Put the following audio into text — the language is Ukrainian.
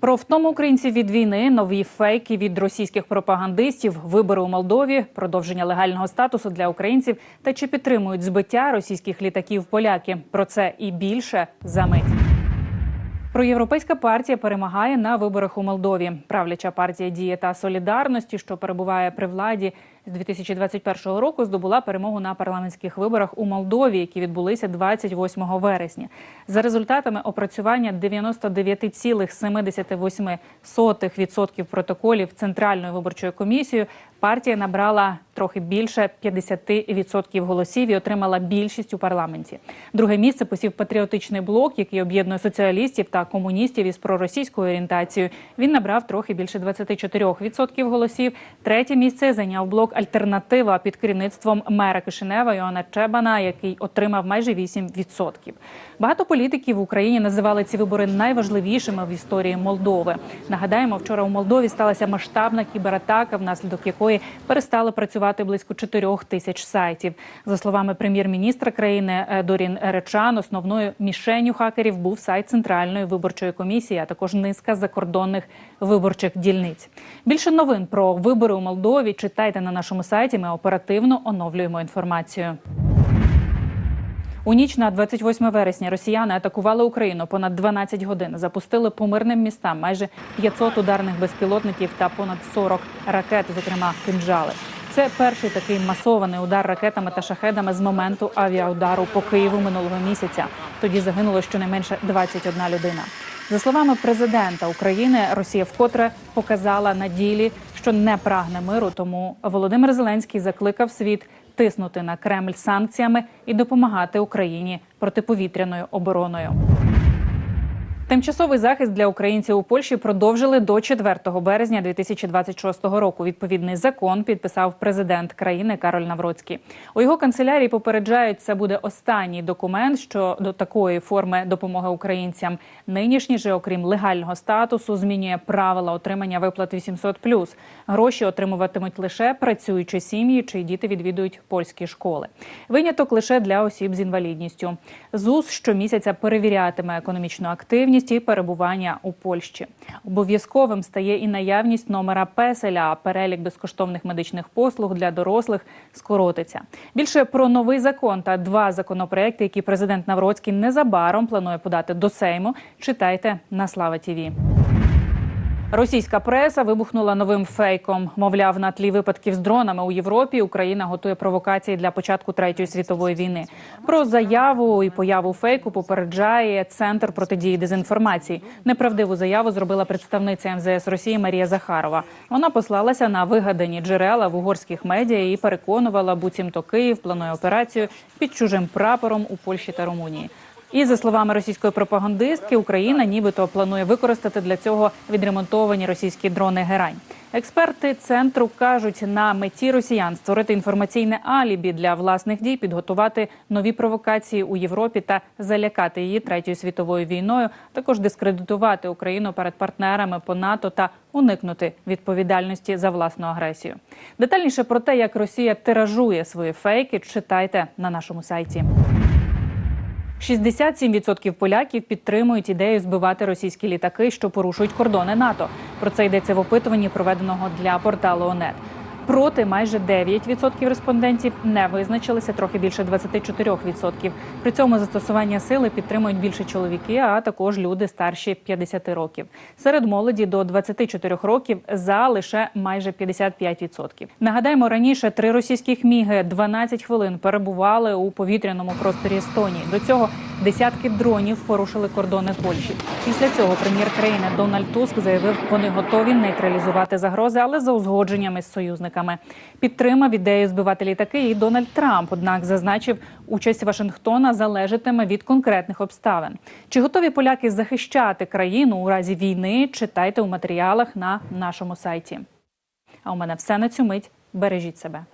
Про втому українців від війни, нові фейки від російських пропагандистів, вибори у Молдові, продовження легального статусу для українців та чи підтримують збиття російських літаків поляки. Про це і більше за мить. Проєвропейська партія перемагає на виборах у Молдові. Правляча партія дії та солідарності, що перебуває при владі з 2021 року, здобула перемогу на парламентських виборах у Молдові, які відбулися 28 вересня. За результатами опрацювання 99,78% протоколів Центральною виборчою комісією партія набрала трохи більше 50% голосів і отримала більшість у парламенті. Друге місце посів патріотичний блок, який об'єднує соціалістів та комуністів із проросійською орієнтацією. Він набрав трохи більше 24% голосів. Третє місце зайняв блок Альтернатива під керівництвом мера Кишинева Йоанна Чебана, який отримав майже 8%. Багато політиків в Україні називали ці вибори найважливішими в історії Молдови. Нагадаємо, вчора у Молдові сталася масштабна кібератака, внаслідок якої перестали працювати близько 4 тисяч сайтів. За словами прем'єр-міністра країни е, Дорін Речан, основною мішенню хакерів був сайт центральної виборчої комісії, а також низка закордонних виборчих дільниць. Більше новин про вибори у Молдові читайте на нашому сайті. Ми оперативно оновлюємо інформацію. У ніч на 28 вересня росіяни атакували Україну понад 12 годин. Запустили по мирним містам майже 500 ударних безпілотників та понад 40 ракет, зокрема кинджали. Це перший такий масований удар ракетами та шахедами з моменту авіаудару по Києву минулого місяця. Тоді загинуло щонайменше 21 людина. За словами президента України, Росія вкотре показала на ділі, що не прагне миру. Тому Володимир Зеленський закликав світ тиснути на Кремль санкціями і допомагати Україні протиповітряною обороною. Тимчасовий захист для українців у Польщі продовжили до 4 березня 2026 року. Відповідний закон підписав президент країни Кароль Навроцький. У його канцелярії попереджають, це буде останній документ щодо такої форми допомоги українцям. Нинішній же, окрім легального статусу, змінює правила отримання виплат 800+. Гроші отримуватимуть лише працюючі сім'ї, чиї діти відвідують польські школи. Виняток лише для осіб з інвалідністю. ЗУС щомісяця перевірятиме економічну активність і перебування у Польщі. Обов'язковим стає і наявність номера песеля. а Перелік безкоштовних медичних послуг для дорослих скоротиться. Більше про новий закон та два законопроекти, які президент Навроцький незабаром планує подати до Сейму. Читайте на Слава Тіві. Російська преса вибухнула новим фейком. Мовляв, на тлі випадків з дронами у Європі Україна готує провокації для початку третьої світової війни. Про заяву і появу фейку попереджає центр протидії дезінформації. Неправдиву заяву зробила представниця МЗС Росії Марія Захарова. Вона послалася на вигадані джерела в угорських медіа і переконувала, буцімто Київ планує операцію під чужим прапором у Польщі та Румунії. І за словами російської пропагандистки, Україна нібито планує використати для цього відремонтовані російські дрони Герань. Експерти центру кажуть, на меті росіян створити інформаційне алібі для власних дій, підготувати нові провокації у Європі та залякати її третьою світовою війною. Також дискредитувати Україну перед партнерами по НАТО та уникнути відповідальності за власну агресію. Детальніше про те, як Росія тиражує свої фейки, читайте на нашому сайті. 67% поляків підтримують ідею збивати російські літаки, що порушують кордони НАТО. Про це йдеться в опитуванні, проведеного для порталу ОНЕТ. Проти майже 9% респондентів не визначилися трохи більше 24%. При цьому застосування сили підтримують більше чоловіки, а також люди старші 50 років. Серед молоді до 24 років за лише майже 55%. Нагадаємо, раніше три російських міги 12 хвилин перебували у повітряному просторі Естонії. До цього десятки дронів порушили кордони Польщі. Після цього прем'єр країни Дональд Туск заявив, вони готові нейтралізувати загрози, але за узгодженнями з союзниками. Підтримав ідею збивати літаки і Дональд Трамп. Однак зазначив, участь Вашингтона залежатиме від конкретних обставин. Чи готові поляки захищати країну у разі війни? Читайте у матеріалах на нашому сайті. А у мене все на цю мить. Бережіть себе.